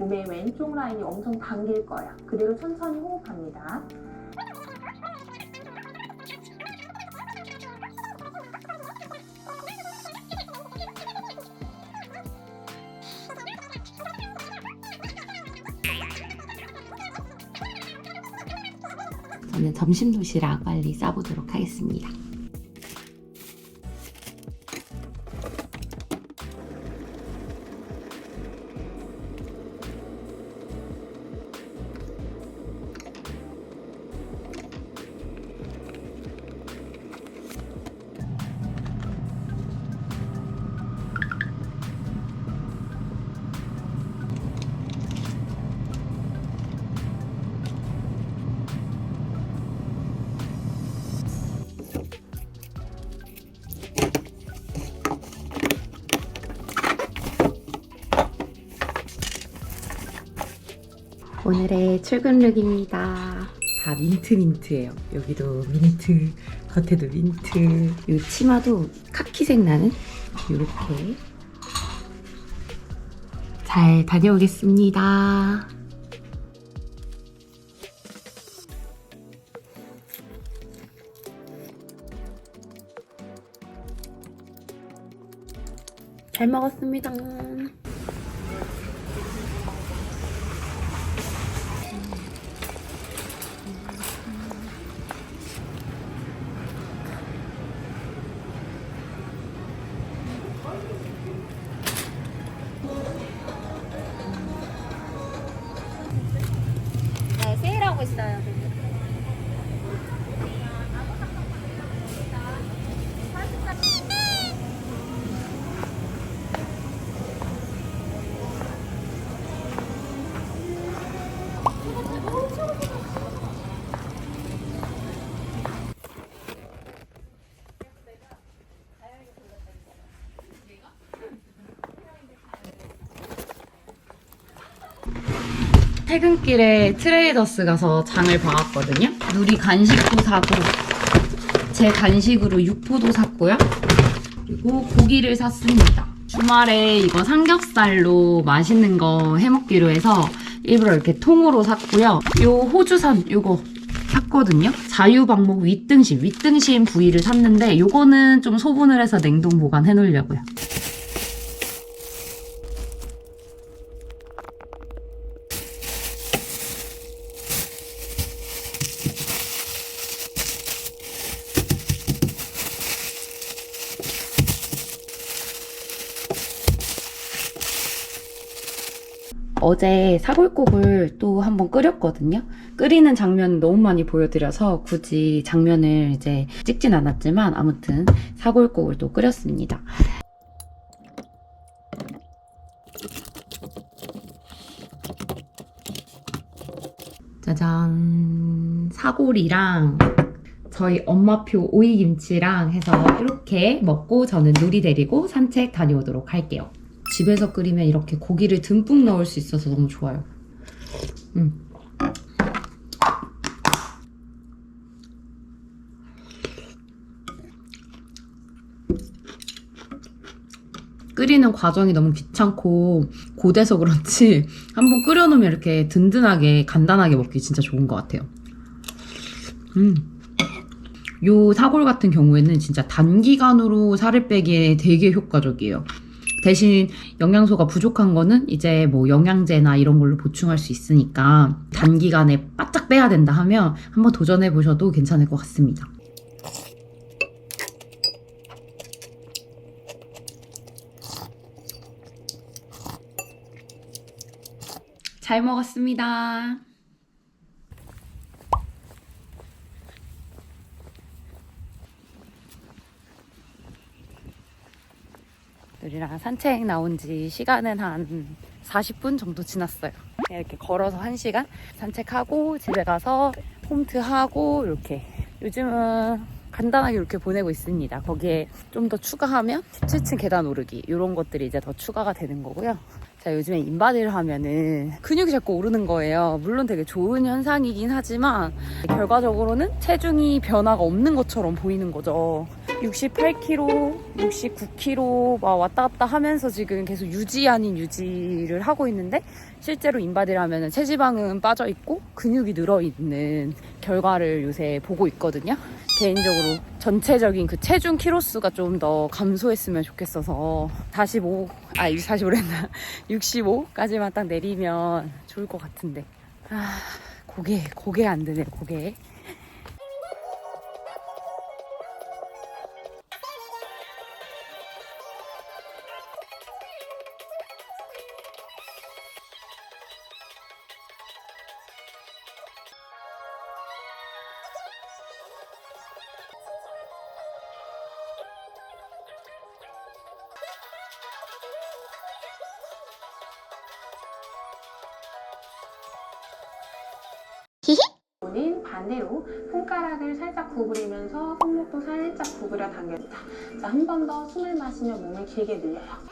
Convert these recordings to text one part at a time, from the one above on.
몸의 왼쪽 라인이 엄청 당길 거예요. 그대로 천천히 호흡합니다. 저는 점심 도시락 빨리 싸보도록 하겠습니다. 오늘의 출근 룩입니다. 다 민트 민트예요. 여기도 민트, 겉에도 민트. 이 치마도 카키색 나는 이렇게 잘 다녀오겠습니다. 잘 먹었습니다. 퇴근길에 트레이더스 가서 장을 봐왔거든요. 누리 간식도 사고 제 간식으로 육포도 샀고요. 그리고 고기를 샀습니다. 주말에 이거 삼겹살로 맛있는 거 해먹기로 해서 일부러 이렇게 통으로 샀고요. 요 호주산 요거 샀거든요. 자유방목 윗등심, 윗등심 부위를 샀는데 요거는 좀 소분을 해서 냉동 보관해 놓으려고요. 어제 사골국을 또 한번 끓였거든요. 끓이는 장면 너무 많이 보여드려서 굳이 장면을 이제 찍진 않았지만 아무튼 사골국을 또 끓였습니다. 짜잔. 사골이랑 저희 엄마표 오이김치랑 해서 이렇게 먹고 저는 누리 데리고 산책 다녀오도록 할게요. 집에서 끓이면 이렇게 고기를 듬뿍 넣을 수 있어서 너무 좋아요. 음. 끓이는 과정이 너무 귀찮고 고돼서 그렇지 한번 끓여놓으면 이렇게 든든하게 간단하게 먹기 진짜 좋은 것 같아요. 음. 요 사골 같은 경우에는 진짜 단기간으로 살을 빼기에 되게 효과적이에요. 대신 영양소가 부족한 거는 이제 뭐 영양제나 이런 걸로 보충할 수 있으니까 단기간에 바짝 빼야 된다 하면 한번 도전해 보셔도 괜찮을 것 같습니다. 잘 먹었습니다. 우리랑 산책 나온 지 시간은 한 40분 정도 지났어요. 이렇게 걸어서 1시간 산책하고 집에 가서 홈트하고 이렇게 요즘은 간단하게 이렇게 보내고 있습니다. 거기에 좀 더 추가하면 17층 계단 오르기 이런 것들이 이제 더 추가가 되는 거고요. 제가 요즘에 인바디를 하면은 근육이 자꾸 오르는 거예요. 물론 되게 좋은 현상이긴 하지만 결과적으로는 체중이 변화가 없는 것처럼 보이는 거죠. 68kg, 69kg 막 왔다 갔다 하면서 지금 계속 유지 아닌 유지를 하고 있는데 실제로 인바디라면 체지방은 빠져 있고 근육이 늘어 있는 결과를 요새 보고 있거든요. 개인적으로 전체적인 그 체중 키로수가 좀 더 감소했으면 좋겠어서 45, 아 45랬나? 65까지만 딱 내리면 좋을 것 같은데. 아 고개 고개 안 되네 고개 오는 반대로 손가락을 살짝 구부리면서 손목도 살짝 구부려 당깁니다. 자, 한 번 더 숨을 마시며 몸을 길게 늘려요.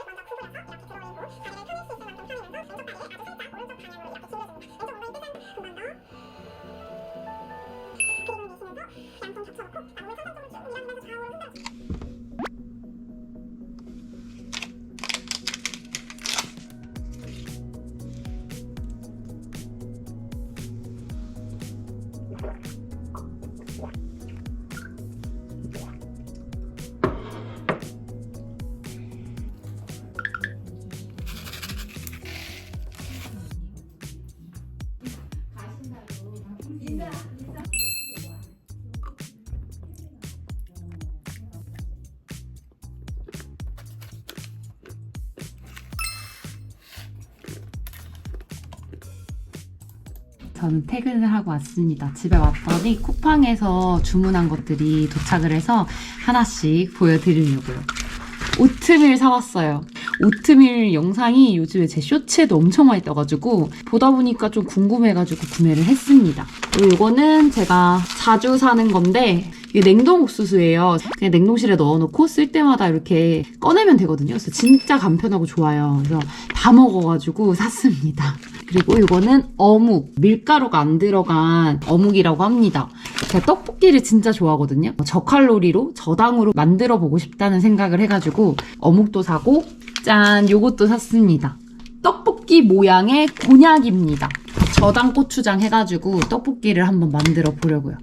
저는 퇴근을 하고 왔습니다. 집에 왔더니 쿠팡에서 주문한 것들이 도착을 해서 하나씩 보여드리려고요. 오트밀 사왔어요. 오트밀 영상이 요즘에 제 쇼츠에도 엄청 많이 떠가지고 보다 보니까 좀 궁금해가지고 구매를 했습니다. 그리고 이거는 제가 자주 사는 건데 이게 냉동 옥수수예요. 그냥 냉동실에 넣어놓고 쓸 때마다 이렇게 꺼내면 되거든요. 그래서 진짜 간편하고 좋아요. 그래서 다 먹어가지고 샀습니다. 그리고 이거는 어묵, 밀가루가 안 들어간 어묵이라고 합니다. 제가 떡볶이를 진짜 좋아하거든요. 저칼로리로, 저당으로 만들어 보고 싶다는 생각을 해가지고 어묵도 사고, 짠, 요것도 샀습니다. 떡볶이 모양의 곤약입니다. 저당 고추장 해가지고 떡볶이를 한번 만들어 보려고요.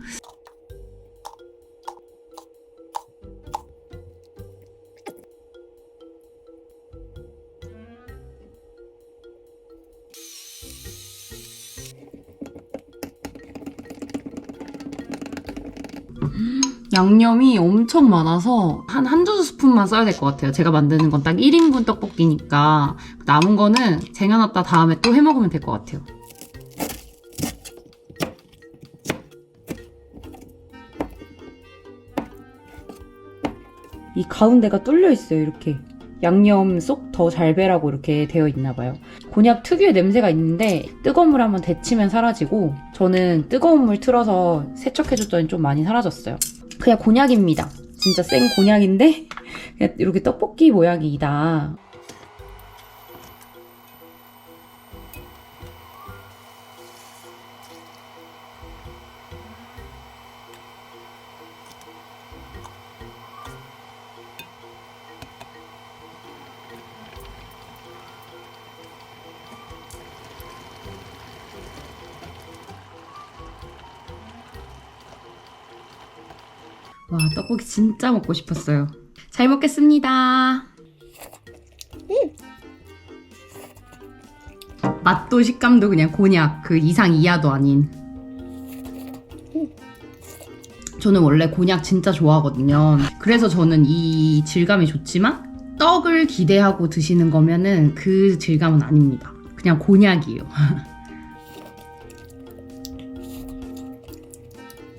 양념이 엄청 많아서 한 한두 스푼만 써야 될 것 같아요. 제가 만드는 건 딱 1인분 떡볶이니까 남은 거는 쟁여놨다 다음에 또 해먹으면 될 것 같아요. 이 가운데가 뚫려 있어요, 이렇게. 양념 쏙 더 잘 배라고 이렇게 되어 있나 봐요. 곤약 특유의 냄새가 있는데 뜨거운 물 한번 데치면 사라지고 저는 뜨거운 물 틀어서 세척해줬더니 좀 많이 사라졌어요. 그냥 곤약입니다. 진짜 생 곤약인데 이렇게 떡볶이 모양이다. 와, 떡볶이 진짜 먹고 싶었어요. 잘 먹겠습니다. 맛도 식감도 그냥 곤약 그 이상 이하도 아닌. 저는 원래 곤약 진짜 좋아하거든요. 그래서 저는 이 질감이 좋지만 떡을 기대하고 드시는 거면은 그 질감은 아닙니다. 그냥 곤약이에요.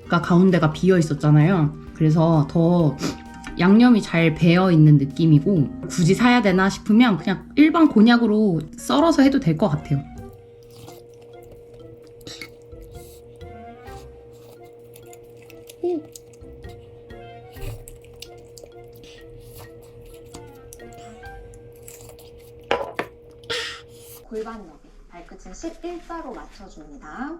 아까 가운데가 비어 있었잖아요. 그래서 더 양념이 잘 배어 있는 느낌이고 굳이 사야 되나 싶으면 그냥 일반 곤약으로 썰어서 해도 될 것 같아요. 골반 너비. 발끝은 11자로 맞춰줍니다.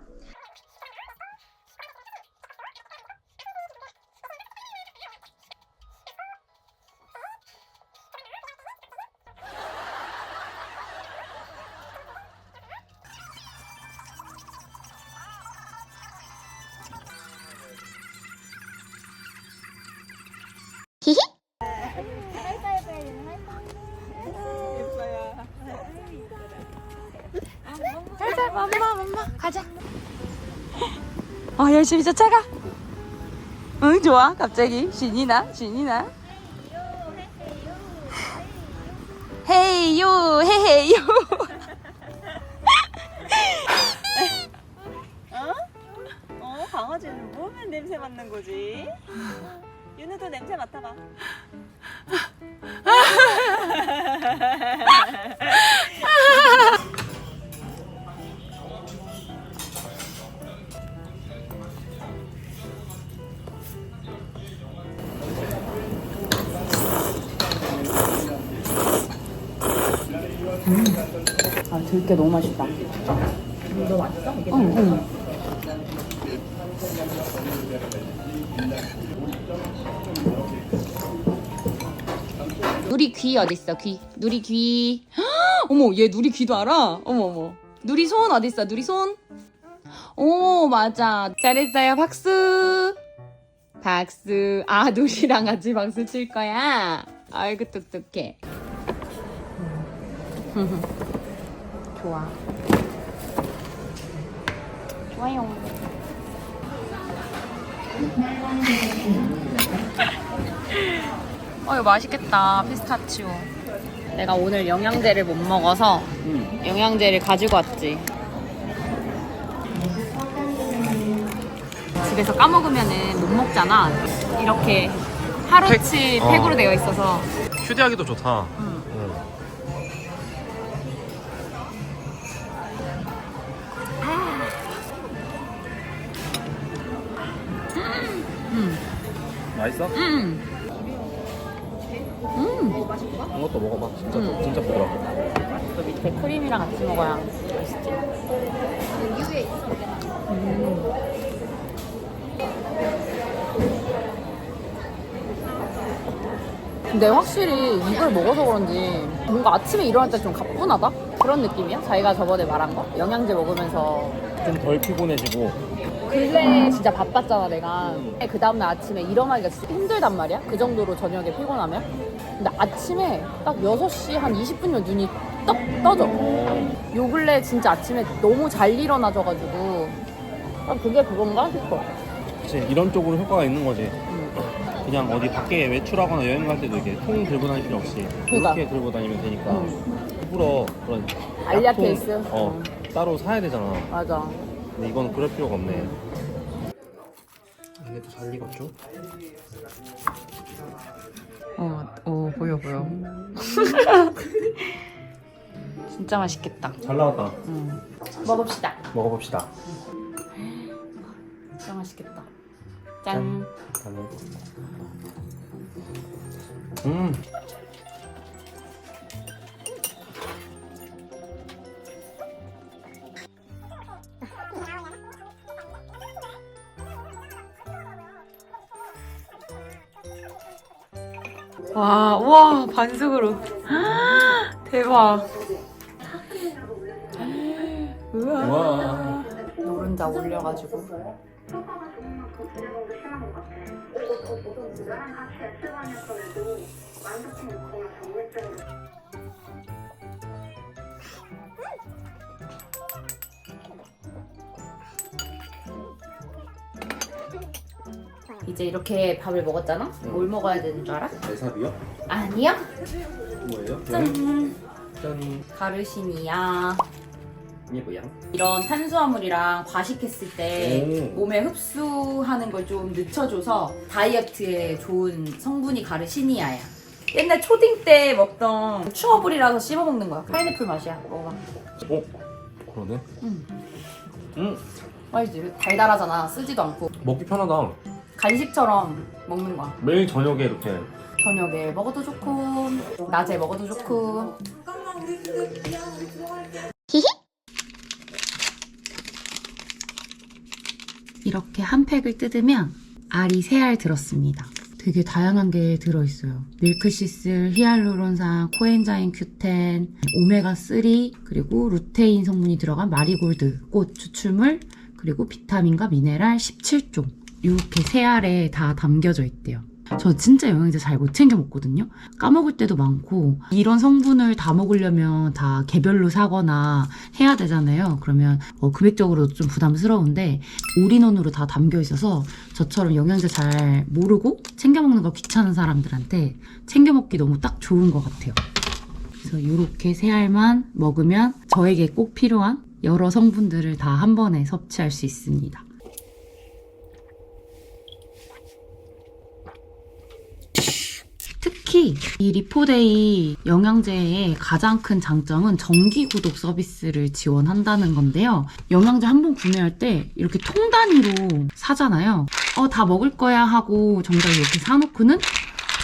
열심히 쫓아가. 응, 좋아. 갑자기 신이 나, 신이 나. 헤이요, 헤헤요. 아, 들깨 너무 맛있다. 너 맛있어? 이게 응, 응. 누리 귀 어딨어 귀? 누리 귀. 헉, 어머 얘 누리 귀도 알아? 어머 어머. 누리 손 어딨어 누리 손 오 맞아. 잘했어요 박수. 박수. 아 누리랑 같이 박수 칠 거야. 아이고 똑똑해 좋아. 좋아요. 어 이거 맛있겠다. 피스타치오. 내가 오늘 영양제를 못 먹어서 영양제를 가지고 왔지. 집에서 까먹으면은 못 먹잖아. 이렇게 하루치 어. 팩으로 되어 있어서. 휴대하기도 좋다. 응. 맛있어? 음. 이것도 먹어봐. 진짜 음. 진짜 부드럽고. 또 밑에 크림이랑 같이 먹어야 맛있지 근데 확실히 이걸 먹어서 그런지 뭔가 아침에 일어날 때 좀 가뿐하다? 그런 느낌이야? 자기가 저번에 말한 거? 영양제 먹으면서 좀 덜 피곤해지고. 근래 진짜 바빴잖아 내가 그 다음날 아침에 일어나기가 진짜 힘들단 말이야 그 정도로 저녁에 피곤하면 근데 아침에 딱 6시 한 20분이면 눈이 떡 떠져 요 근래 진짜 아침에 너무 잘 일어나져가지고 아, 그게 그건가 싶어 그치 이런 쪽으로 효과가 있는 거지. 음. 그냥 어디 밖에 외출하거나 여행 갈 때도 이렇게 통 들고 다닐 필요 없이 그러니까. 이렇게 들고 다니면 되니까 음. 일부러 그런 알약 약통, 케이스? 어 음. 따로 사야 되잖아. 맞아 근데 이거는 그럴 필요가 없네. 또잘 익었죠? 어, 어 보여 보여 진짜 맛있겠다 잘 나왔다. 음. 먹읍시다 먹어봅시다. 진짜 맛있겠다 짠 일단은. 음. 와, 와, 반숙으로. 대박. 우와. 와. 노른자 올려가지고. 이제 이렇게 밥을 먹었잖아? 뭘 먹어야 되는 줄 알아? 대사비요? 아니야? 뭐예요? 짠! 짠. 가르시니아. 이게 뭐야? 이런 탄수화물이랑 과식했을 때 오. 몸에 흡수하는 걸 좀 늦춰줘서 다이어트에 좋은 성분이 가르시니아야. 옛날 초딩 때 먹던 추어불이라서 씹어 먹는 거야. 파인애플 맛이야. 먹어봐. 어? 그러네. 음. 음. 맛있지? 달달하잖아. 쓰지도 않고. 먹기 편하다. 간식처럼 먹는 거야. 매일 저녁에 이렇게. 저녁에 먹어도 좋고, 낮에 먹어도 좋고. 이렇게 한 팩을 뜯으면 알이 세 알 들었습니다. 되게 다양한 게 들어있어요. 밀크시슬, 히알루론산, 코엔자임 Q10, 오메가3, 그리고 루테인 성분이 들어간 마리골드, 꽃 추출물, 그리고 비타민과 미네랄 17종. 이렇게 세 알에 다 담겨져 있대요. 저 진짜 영양제 잘 못 챙겨 먹거든요. 까먹을 때도 많고 이런 성분을 다 먹으려면 다 개별로 사거나 해야 되잖아요. 그러면 어, 금액적으로 좀 부담스러운데 올인원으로 다 담겨 있어서 저처럼 영양제 잘 모르고 챙겨 먹는 거 귀찮은 사람들한테 챙겨 먹기 너무 딱 좋은 것 같아요. 그래서 이렇게 세 알만 먹으면 저에게 꼭 필요한 여러 성분들을 다 한 번에 섭취할 수 있습니다. 특히 이 리포데이 영양제의 가장 큰 장점은 정기 구독 서비스를 지원한다는 건데요. 영양제 한 번 구매할 때 이렇게 통 단위로 사잖아요. 어, 다 먹을 거야 하고 정작 이렇게 사놓고는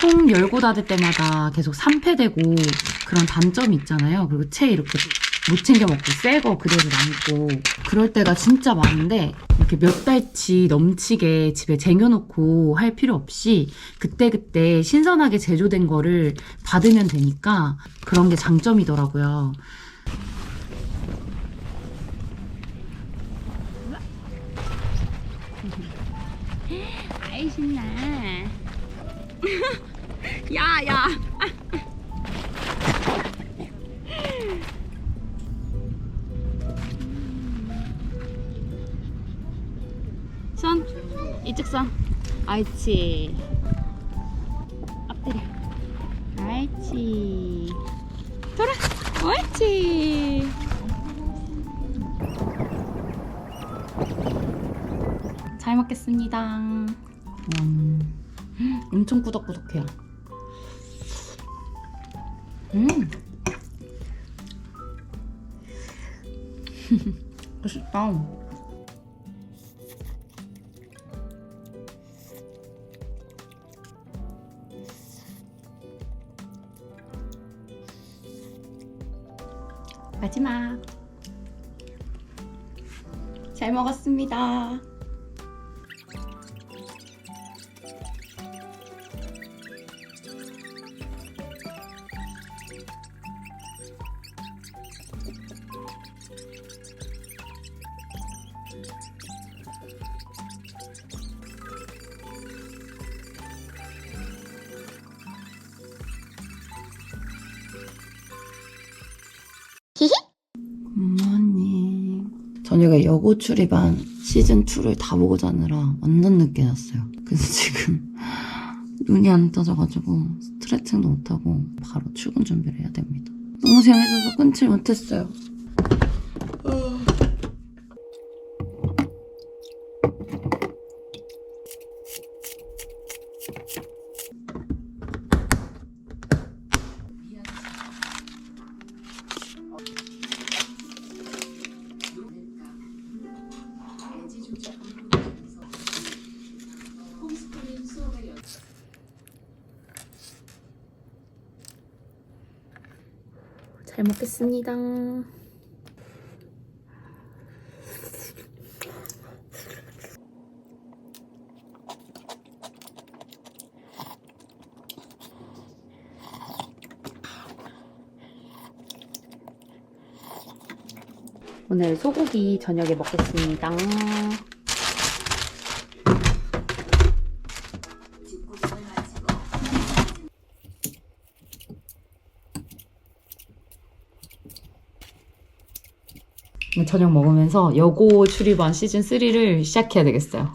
통 열고 닫을 때마다 계속 산패되고 그런 단점이 있잖아요. 그리고 채 이렇게 못 챙겨 먹고 새거 그대로 남고 그럴 때가 진짜 많은데 이렇게 몇 달치 넘치게 집에 쟁여놓고 할 필요 없이 그때그때 신선하게 제조된 거를 받으면 되니까 그런 게 장점이더라고요. 아이 신나. 야 야. 아이치. 엎드려. 아이치. 돌아. 옳지. 잘 먹겠습니다. 음, 엄청 꾸덕꾸덕해요. 음. 맛있다. 마지막. 잘 먹었습니다. 여고 출입한 시즌2를 다 보고 자느라 완전 늦게 잤어요. 그래서 지금 눈이 안 떠져가지고 스트레칭도 못하고 바로 출근 준비를 해야 됩니다. 너무 재밌어서 끊지 못했어요. 오늘 소고기 저녁에 먹겠습니다. 저녁 먹으면서 여고 출입한 시즌 3를 시작해야 되겠어요.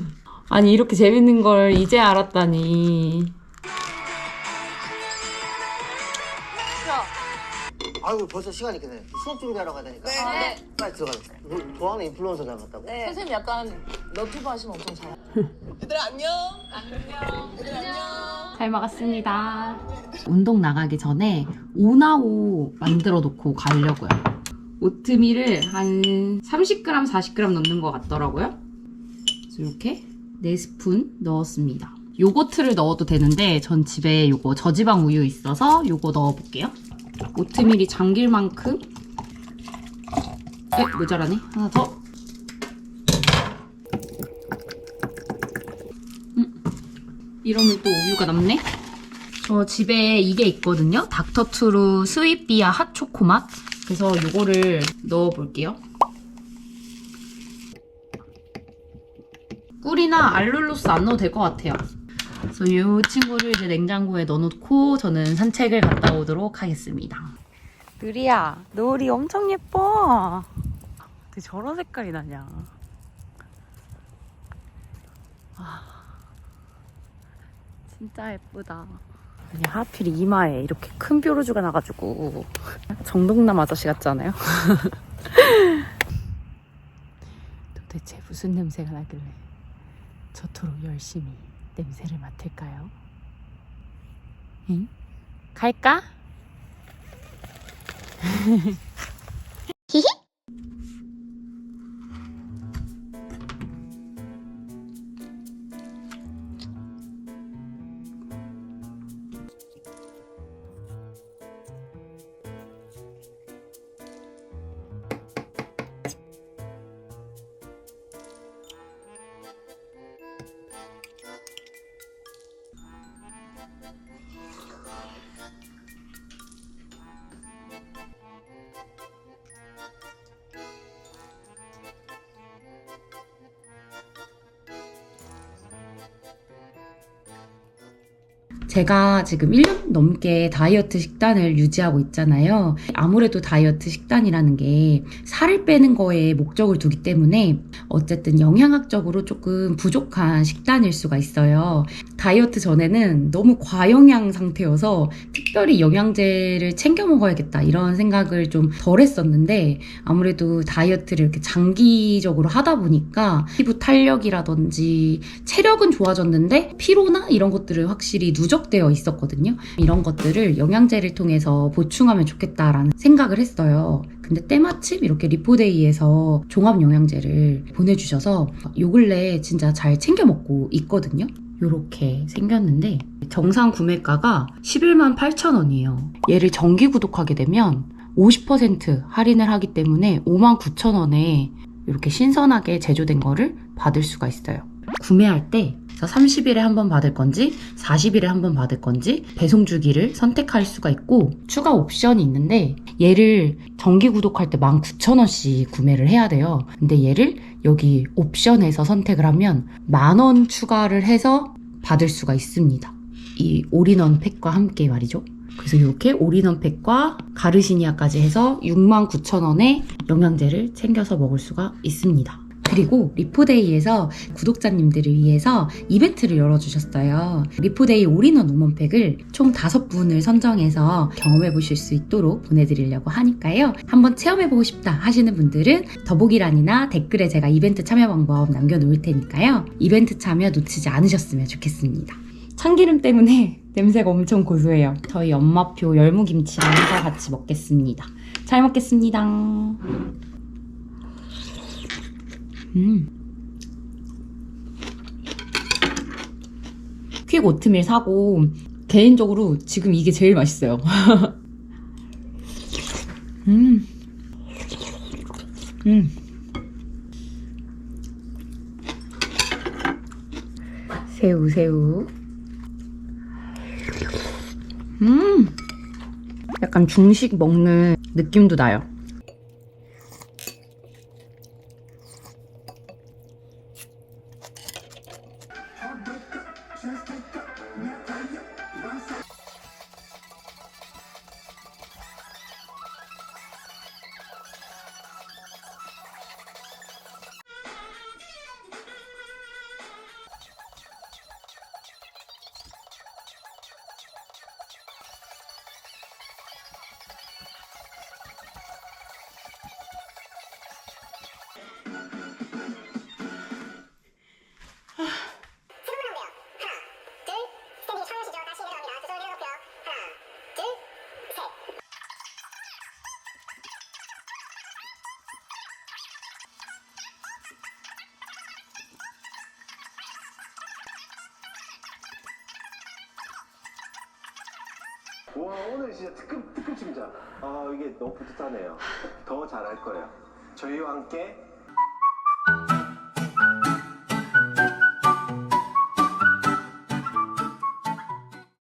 아니 이렇게 재밌는 걸 이제 알았다니. 아이고 벌써 시간이 끝네 수업 준비하러 가자니까 네. 빨리 들어가자 너 좋아하는 인플루언서 장 갔다고 네. 선생님 약간 너튜브 하시면 엄청 잘. 잘 먹었습니다. 운동 나가기 전에 오나오 만들어 놓고 가려고요. 오트밀을 한 30g, 40g 넣는 것 같더라고요. 그래서 이렇게 4스푼 넣었습니다. 요거트를 넣어도 되는데 전 집에 요거 저지방 우유 있어서 요거 넣어볼게요. 오트밀이 잠길 만큼 에, 모자라네. 하나 더. 음, 이러면 또 우유가 남네. 저 집에 이게 있거든요. 닥터투루 스윗비아 핫초코 맛. 그래서 이거를 넣어볼게요. 꿀이나 알룰로스 안 넣어도 될 것 같아요. 그래서 이 친구를 이제 냉장고에 넣어놓고 저는 산책을 갔다 오도록 하겠습니다. 느리야, 노을이 엄청 예뻐. 어떻게 저런 색깔이 나냐. 아, 진짜 예쁘다. 아니, 하필 이마에 이렇게 큰 뾰루지가 나가지고. 정동남 아저씨 같지 않아요? 도대체 무슨 냄새가 나길래 저토록 열심히 냄새를 맡을까요? 응? 갈까? 제가 지금 1년 넘게 다이어트 식단을 유지하고 있잖아요. 아무래도 다이어트 식단이라는 게 살을 빼는 거에 목적을 두기 때문에 어쨌든 영양학적으로 조금 부족한 식단일 수가 있어요. 다이어트 전에는 너무 과영양 상태여서 특별히 영양제를 챙겨 먹어야겠다 이런 생각을 좀 덜 했었는데 아무래도 다이어트를 이렇게 장기적으로 하다 보니까 피부 탄력이라든지 체력은 좋아졌는데 피로나 이런 것들은 확실히 누적되어 있었거든요. 이런 것들을 영양제를 통해서 보충하면 좋겠다라는 생각을 했어요. 근데 때마침 이렇게 리포데이에서 종합 영양제를 보내주셔서 요 근래 진짜 잘 챙겨 먹고 있거든요. 요렇게 생겼는데 정상 구매가가 11만 8천 원이에요. 얘를 정기 구독하게 되면 50% 할인을 하기 때문에 5만 9천 원에 이렇게 신선하게 제조된 거를 받을 수가 있어요. 구매할 때 30일에 한 번 받을 건지 40일에 한 번 받을 건지 배송 주기를 선택할 수가 있고 추가 옵션이 있는데 얘를 정기 구독할 때 19,000원씩 구매를 해야 돼요. 근데 얘를 여기 옵션에서 선택을 하면 만 원 추가를 해서 받을 수가 있습니다. 이 올인원 팩과 함께 말이죠. 그래서 이렇게 올인원 팩과 가르시니아까지 해서 69,000원에 영양제를 챙겨서 먹을 수가 있습니다. 그리고 리포데이에서 구독자님들을 위해서 이벤트를 열어주셨어요. 리포데이 올인원 우먼팩을 총 5분을 선정해서 경험해 보실 수 있도록 보내드리려고 하니까요. 한번 체험해보고 싶다 하시는 분들은 더보기란이나 댓글에 제가 이벤트 참여 방법 남겨놓을 테니까요. 이벤트 참여 놓치지 않으셨으면 좋겠습니다. 참기름 때문에 냄새가 엄청 고소해요. 저희 엄마표 열무김치랑 같이 먹겠습니다. 잘 먹겠습니다. 음. 퀵 오트밀 사고 개인적으로 지금 이게 제일 맛있어요. 음. 음. 새우 새우. 음. 약간 중식 먹는 느낌도 나요. 와 오늘 진짜 특급 특급 심장. 아 이게 너무 뿌듯하네요. 더 잘할 거예요. 저희와 함께